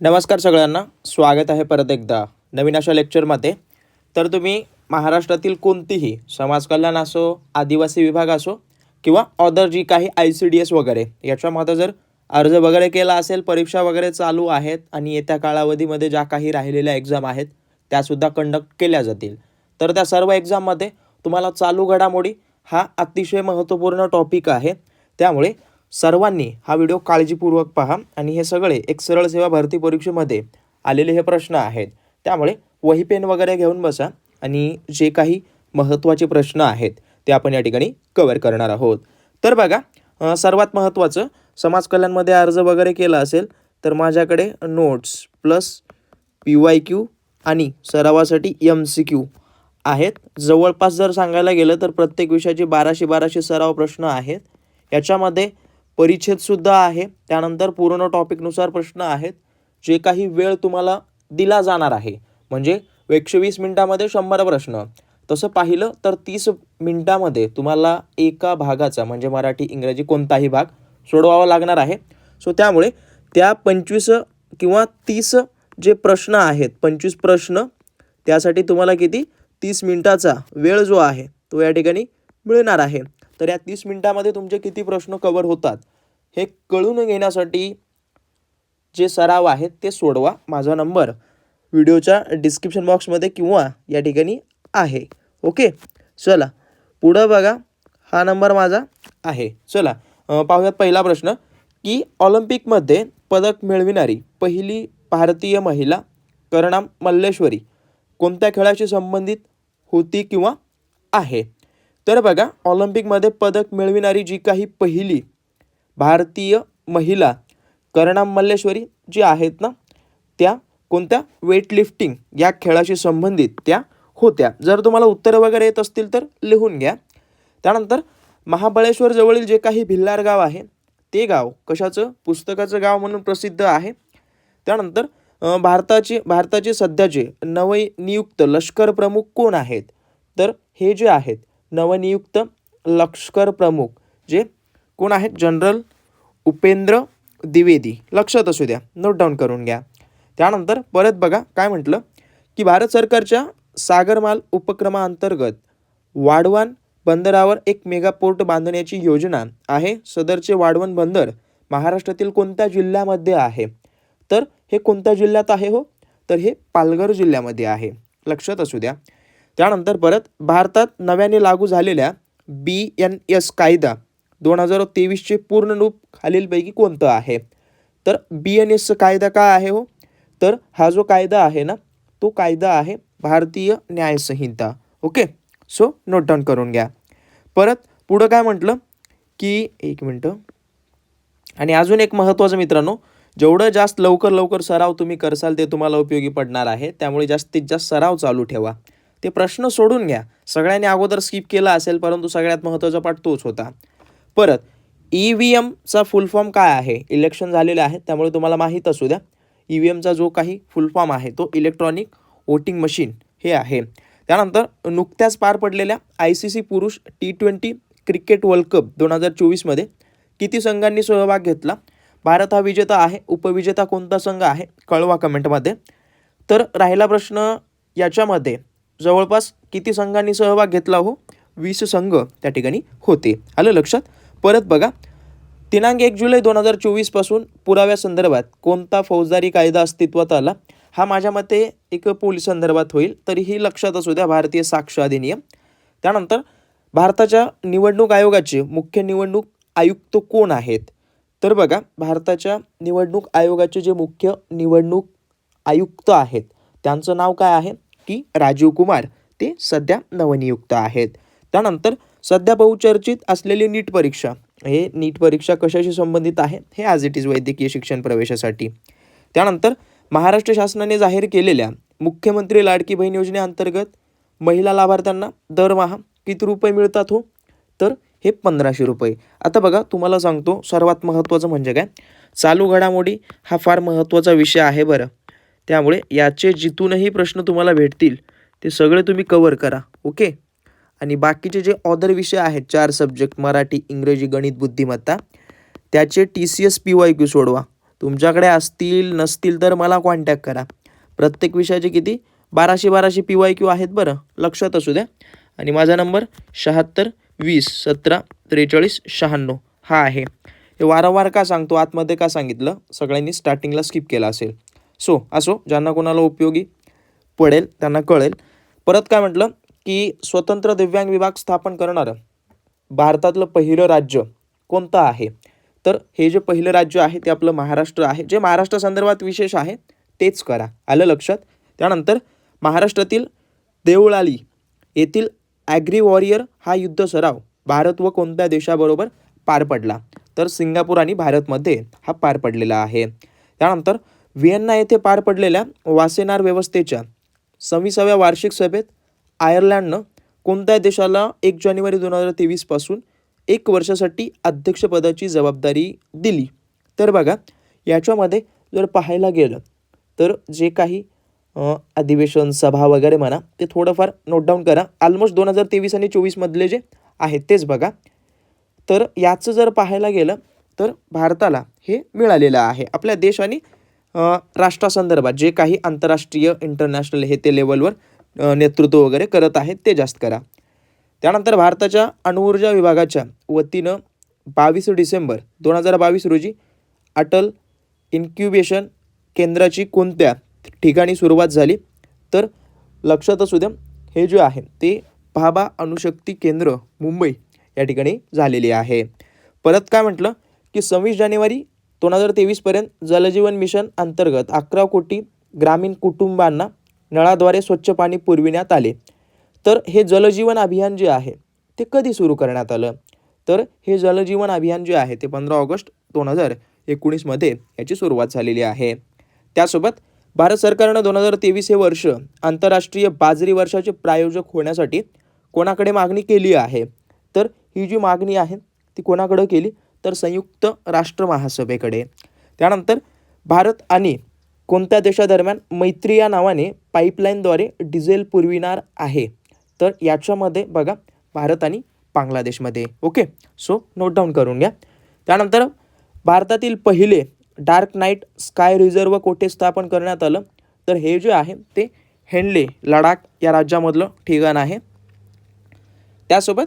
नमस्कार सगळ्यांना. स्वागत आहे परत एकदा नवीन अशा लेक्चरमध्ये तर तुम्ही महाराष्ट्रातील कोणतीही समाजकल्याण असो आदिवासी विभाग असो किंवा अदर जी काही आय सी डी एस वगैरे याच्यामध्ये जर अर्ज वगैरे केला असेल परीक्षा वगैरे चालू आहेत आणि येत्या कालावधीमध्ये ज्या काही राहिलेल्या एक्झाम आहेत त्यासुद्धा कंडक्ट केल्या जातील. तर त्या सर्व एक्झाममध्ये तुम्हाला चालू घडामोडी हा अतिशय महत्त्वपूर्ण टॉपिक आहे. त्यामुळे सर्वांनी हा व्हिडिओ काळजीपूर्वक पहा आणि हे सगळे एक सरळ सेवा भरती परीक्षेमध्ये आलेले हे प्रश्न आहेत. त्यामुळे वही पेन वगैरे घेऊन बसा आणि जे काही महत्त्वाचे प्रश्न आहेत ते आपण या ठिकाणी कवर करणार आहोत. तर बघा सर्वात महत्त्वाचं समाज कल्याणमध्ये अर्ज वगैरे केला असेल तर माझ्याकडे notes plus P Y Q आणि सरावासाठी एम सी क्यू आहेत. जवळपास जर सांगायला गेलं तर प्रत्येक विषयाचे बाराशे बाराशे सराव प्रश्न आहेत. याच्यामध्ये परिच्छेदसुद्धा आहे. त्यानंतर पूर्ण टॉपिकनुसार प्रश्न आहेत. जे काही वेळ तुम्हाला दिला जाणार आहे. म्हणजे एकशे वीस मिनटामध्ये शंभर प्रश्न. तसं पाहिलं तर तीस मिनटामध्ये तुम्हाला एका भागाचा म्हणजे मराठी इंग्रजी कोणताही भाग सोडवावा लागणार आहे. सो त्यामुळे त्या पंचवीस किंवा तीस जे प्रश्न आहेत पंचवीस प्रश्न त्यासाठी तुम्हाला किती? तीस मिनटाचा वेळ जो आहे तो या ठिकाणी मिळणार आहे. तर या तीस मिनिटामध्ये तुमचे किती प्रश्न कवर होतात हे कळून घेण्यासाठी जे सराव आहेत ते सोडवा. माझा नंबर व्हिडिओच्या डिस्क्रिप्शन बॉक्समध्ये किंवा या ठिकाणी आहे. ओके चला. पुढं बघा. हा नंबर माझा आहे. चला. पाहूयात पहिला प्रश्न. की ऑलिम्पिकमध्ये पदक मिळविणारी पहिली भारतीय महिला करणाम मल्लेश्वरी कोणत्या खेळाशी संबंधित होती किंवा आहे? तर बघा ऑलिम्पिकमध्ये पदक मिळविणारी जी काही पहिली भारतीय महिला करणा मल्लेश्वरी जी आहेत ना त्या कोणत्या? वेटलिफ्टिंग या खेळाशी संबंधित त्या होत्या. जर तुम्हाला उत्तरं वगैरे येत असतील तर लिहून घ्या. त्यानंतर महाबळेश्वर जवळील जे काही भिल्लार गाव आहे ते गाव कशाचं? पुस्तकाचं गाव म्हणून प्रसिद्ध आहे. त्यानंतर भारताचे भारताचे सध्याचे नवनियुक्त लष्कर प्रमुख कोण आहेत? तर हे जे आहेत नवनियुक्त लष्कर प्रमुख जे कोण आहेत? जनरल उपेंद्र द्विवेदी. लक्षात असू द्या. नोट डाऊन करून घ्या. त्यानंतर परत बघा काय म्हटलं? की भारत सरकारच्या सागरमाल उपक्रमाअंतर्गत वाढवण बंदरावर एक मेगा पोर्ट बांधण्याची योजना आहे. सदरचे वाढवण बंदर महाराष्ट्रातील कोणत्या जिल्ह्यामध्ये आहे? तर हे कोणत्या जिल्ह्यात आहे हो? तर हे पालघर जिल्ह्यामध्ये आहे. लक्षात असू द्या. त्यानंतर परत भारतात नव्याने लागू झालेल्या बी एन एस कायदा दोन हजार तेवीसचे पूर्ण रूप खालीलपैकी कोणतं आहे? तर बी एन एस कायदा काय आहे हो? तर हा जो कायदा आहे ना तो कायदा आहे Bharatiya Nyaya Sanhita. Okay? So note down करून घ्या. परत पुढं काय म्हटलं? की एक मिनटं. आणि अजून एक महत्त्वाचं मित्रांनो जेवढं जास्त लवकर लवकर सराव तुम्ही करसाल ते तुम्हाला उपयोगी पडणार आहे. त्यामुळे जास्तीत जास्त सराव चालू ठेवा. ते प्रश्न सोडून घ्या. सगळ्यांनी अगोदर स्किप केला असेल परंतु सगळ्यात महत्त्वाचा पाठ तोच होता. परत ई व्ही एमचा फुल फॉर्म काय आहे? इलेक्शन झालेले आहे त्यामुळे तुम्हाला माहीत असू द्या. ई व्ही एमचा जो काही फुल फॉर्म आहे तो इलेक्ट्रॉनिक वोटिंग मशीन हे आहे. त्यानंतर नुकत्याच पार पडलेल्या आय सी सी पुरुष T twenty cricket world cup दोन हजार चोवीसमध्ये किती संघांनी सहभाग घेतला? भारत हा विजेता आहे उपविजेता कोणता संघ आहे? कळवा कमेंटमध्ये तर राहिला प्रश्न याच्यामध्ये जवळपास किती संघांनी सहभाग घेतला हो? वीस संघ त्या ठिकाणी होते. आलं लक्षात? परत बघा. दिनांक एक जुलै दोन हजार चोवीसपासून पुराव्यासंदर्भात कोणता फौजदारी कायदा अस्तित्वात आला? हा माझ्या मते एक पोलीस संदर्भात होईल तरीही लक्षात असू द्या भारतीय साक्ष अधिनियम. त्यानंतर भारताच्या निवडणूक आयोगाचे मुख्य निवडणूक आयुक्त कोण आहेत? तर बघा भारताच्या निवडणूक आयोगाचे जे मुख्य निवडणूक आयुक्त आहेत त्यांचं नाव काय आहे? की राजीव कुमार ते सध्या नवनियुक्त आहेत. त्यानंतर सध्या बहुचर्चित असलेली नीट परीक्षा. हे नीट परीक्षा कशाशी संबंधित आहे? हे ॲज इट इज वैद्यकीय शिक्षण प्रवेशासाठी. त्यानंतर महाराष्ट्र शासनाने जाहीर केलेल्या मुख्यमंत्री लाडकी बहीण योजनेअंतर्गत महिला लाभार्थ्यांना दरमहा किती रुपये मिळतात हो? तर हे पंधराशे रुपये. आता बघा तुम्हाला सांगतो सर्वात महत्त्वाचं म्हणजे काय? चालू घडामोडी हा फार महत्त्वाचा विषय आहे बरं. त्यामुळे याचे जिथूनही प्रश्न तुम्हाला भेटतील ते सगळे तुम्ही कवर करा ओके आणि बाकीचे जे ऑदर विषय आहेत चार सब्जेक्ट मराठी इंग्रजी गणित बुद्धिमत्ता त्याचे T C S P Y Q सोडवा. तुमच्याकडे असतील नसतील तर मला कॉन्टॅक्ट करा. प्रत्येक विषयाचे किती? बाराशे बाराशे पी वाय क्यू आहेत बरं लक्षात असू द्या. आणि माझा नंबर शहात्तर वीस सतरा त्रेचाळीस शहाण्णव हा आहे. हे वारंवार का सांगतो आतमध्ये का सांगितलं? सगळ्यांनी स्टार्टिंगला स्किप केला असेल. सो असो ज्यांना कोणाला उपयोगी पडेल त्यांना कळेल. परत काय म्हटलं की स्वतंत्र दिव्यांग विभाग स्थापन करणारं भारतातलं पहिलं राज्य कोणतं आहे? तर हे जे पहिलं राज्य आहे ते आपलं महाराष्ट्र आहे. जे महाराष्ट्र संदर्भात विशेष आहे तेच करा. आलं लक्षात? त्यानंतर महाराष्ट्रातील देवळाली येथील ॲग्री वॉरियर हा युद्ध सराव भारत व कोणत्या देशाबरोबर पार पडला? तर सिंगापूर आणि भारतमध्ये हा पार पडलेला आहे. त्यानंतर व्हिएन्ना येथे पार पडलेल्या वासेनार व्यवस्थेच्या सव्वीसाव्या वार्षिक सभेत आयर्लंडनं कोणत्या देशाला एक जानेवारी दोन हजार तेवीसपासून एक वर्षासाठी अध्यक्षपदाची जबाबदारी दिली. तर बघा याच्यामध्ये जर पाहायला गेलं तर जे काही अधिवेशन सभा वगैरे म्हणा ते थोडंफार नोट डाऊन करा. ऑलमोस्ट दोन हजार तेवीस आणि चोवीसमधले जे आहेत तेच बघा. तर याचं जर पाहायला गेलं तर भारताला हे मिळालेलं आहे. आपल्या देश आणि राष्ट्रासंदर्भात जे काही आंतरराष्ट्रीय इंटरनॅशनल हे ते लेवलवर नेतृत्व वगैरे करत आहेत ते जास्त करा. त्यानंतर भारताच्या अणुऊर्जा विभागाच्या वतीनं बावीस डिसेंबर दोन हजार बावीस रोजी अटल इन्क्युबेशन केंद्राची कोणत्या ठिकाणी सुरुवात झाली? तर लक्षात असू द्या हे जे आहे ते भाभा अणुशक्ती केंद्र मुंबई या ठिकाणी झालेली आहे. परत काय म्हटलं? की सव्वीस जानेवारी दोन हजार तेवीसपर्यंत जलजीवन मिशन अंतर्गत अकरा कोटी ग्रामीण कुटुंबांना नळाद्वारे स्वच्छ पाणी पुरविण्यात आले. तर हे जलजीवन अभियान जे आहे ते कधी सुरू करण्यात आलं? तर हे जलजीवन अभियान जे आहे ते पंधरा ऑगस्ट दोन हजार एकोणीसमध्ये याची सुरुवात झालेली आहे. त्यासोबत भारत सरकारनं दोन हजार तेवीस हे वर्ष आंतरराष्ट्रीय बाजरी वर्षाचे प्रायोजक होण्यासाठी कोणाकडे मागणी केली आहे? तर ही जी मागणी आहे ती कोणाकडं केली? तर संयुक्त राष्ट्र महासभेकडे. त्यानंतर भारत आणि कोणत्या देशादरम्यान मैत्री या नावाने पाईपलाईनद्वारे डिझेल पुरविणार आहे? तर याच्यामध्ये बघा भारत आणि बांगलादेशमध्ये. ओके? सो नोट डाऊन करून घ्या. त्यानंतर भारतातील पहिले डार्क नाईट स्काय रिझर्व कोठे स्थापन करण्यात आलं? तर हे जे आहे ते हेनले लडाख या राज्यामधलं ठिकाण आहे. त्यासोबत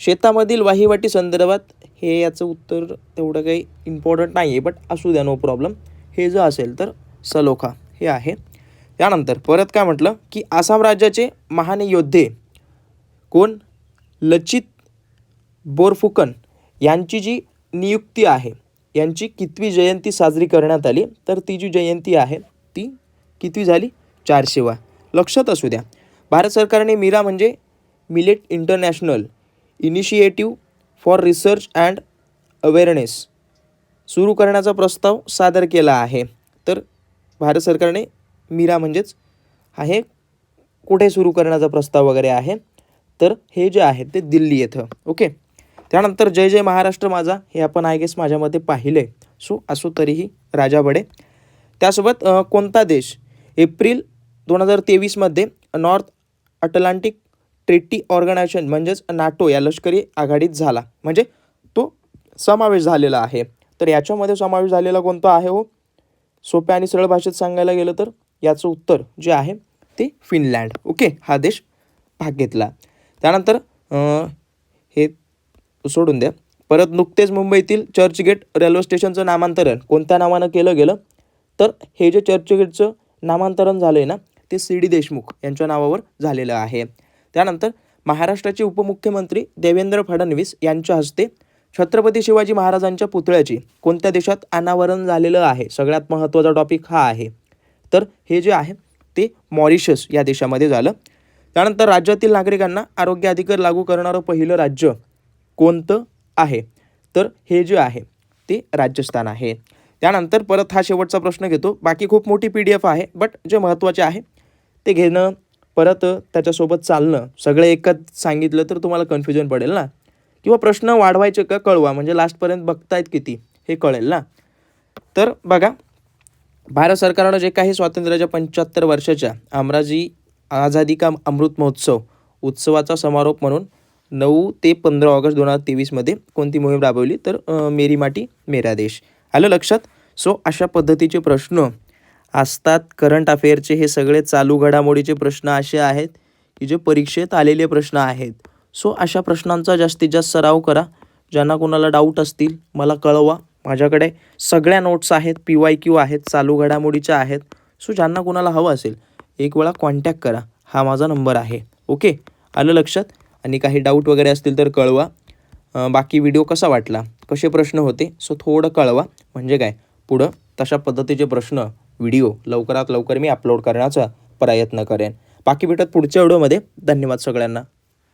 शेतामधील वाहिवाटी संदर्भात हे याचं उत्तर तेवढं काही इम्पॉर्टंट नाही आहे बट असू द्या नो प्रॉब्लेम हे जर असेल तर सलोखा हे आहे. त्यानंतर परत काय म्हटलं की आसाम राज्याचे महान योद्धे कोण? लचित बोरफुकन यांची जी नियुक्ती आहे यांची कितवी जयंती साजरी करण्यात आली तर ती जी जयंती आहे ती कितवी झाली? चारशेवा. लक्षात असू द्या. भारत सरकारने मीरा म्हणजे millet international initiative for research and awareness सुरू करण्याचा प्रस्ताव सादर केला आहे. तर भारत सरकारने मीरा म्हणजेच आहे कुठे सुरू करण्याचा प्रस्ताव वगैरे आहे तर हे जे आहे ते दिल्ली येथं. ओके? त्यानंतर जय जय महाराष्ट्र माझा हे आपण आय गेस माझ्यामध्ये पाहिले. सो असो तरीही राजा बडे. त्यासोबत कोणता देश? एप्रिल दोन हजार तेवीसमध्ये नॉर्थ अटलांटिक ट्रेटी ऑर्गनायझेशन म्हणजेच नाटो या लष्करी आघाडीत झाला. म्हणजे तो समावेश झालेला आहे. तर याच्यामध्ये समावेश झालेला कोणता आहे हो? सोप्या आणि सरळ भाषेत सांगायला गेलं तर याचं उत्तर जे आहे ते फिनलँड. ओके हा देश भाग घेतला. त्यानंतर हे सोडून द्या. परत नुकतेच मुंबईतील चर्चगेट रेल्वे स्टेशनचं नामांतरण कोणत्या नावानं केलं गेलं? तर हे जे चर्चगेटचं नामांतरण झालं आहे ना ते सी डी देशमुख यांच्या नावावर झालेलं आहे. त्यानंतर महाराष्ट्राचे उपमुख्यमंत्री देवेंद्र फडणवीस यांच्या हस्ते छत्रपती शिवाजी महाराजांच्या पुतळ्याची कोणत्या देशात अनावरण झालेलं आहे? सगळ्यात महत्त्वाचा टॉपिक हा आहे. तर हे जे आहे ते मॉरिशस या देशामध्ये झालं. त्यानंतर राज्यातील नागरिकांना आरोग्य अधिकार लागू करणारं पहिलं राज्य कोणतं आहे? तर हे जे आहे ते राजस्थान आहे. त्यानंतर परत हा शेवटचा प्रश्न घेतो. बाकी खूप मोठी पी डी एफ आहे बट जे महत्त्वाचे आहे ते घेणं परत त्याच्यासोबत चालणं सगळं एकच सांगितलं तर तुम्हाला कन्फ्युजन पडेल ना? किंवा प्रश्न वाढवायचे का कळवा म्हणजे लास्टपर्यंत बघतायत किती हे कळेल ना? तर बघा भारत सरकारनं जे काही स्वातंत्र्याच्या पंच्याहत्तर वर्षाच्या अमराजी आझादी का अमृत महोत्सव उत्सवाचा समारोप म्हणून नऊ ते पंधरा ऑगस्ट दोन हजार तेवीसमध्ये कोणती मोहीम राबवली? तर मेरी माटी मेरा देश. आलं लक्षात? सो अशा पद्धतीचे प्रश्न असतात. करंट अफेअरचे हे सगळे चालू घडामोडीचे प्रश्न असे आहेत की जे परीक्षेत आलेले प्रश्न आहेत. सो अशा प्रश्नांचा जास्तीत जास्त सराव करा. ज्यांना कोणाला डाऊट असतील मला कळवा. माझ्याकडे सगळ्या नोट्स आहेत पी वाय क्यू आहेत चालू घडामोडीच्या आहेत. सो ज्यांना कोणाला हवं असेल एक वेळा कॉन्टॅक्ट करा. हा माझा नंबर आहे. ओके आलं लक्षात? आणि काही डाऊट वगैरे असतील तर कळवा. बाकी व्हिडिओ कसा वाटला? कसे प्रश्न होते? सो थोडं कळवा. म्हणजे काय? पुढं तशा पद्धतीचे प्रश्न व्हिडिओ लवकरात लवकर मी अपलोड करण्याचा प्रयत्न करेन. बाकी भेटत पुढच्या व्हिडिओमध्ये. धन्यवाद सगळ्यांना.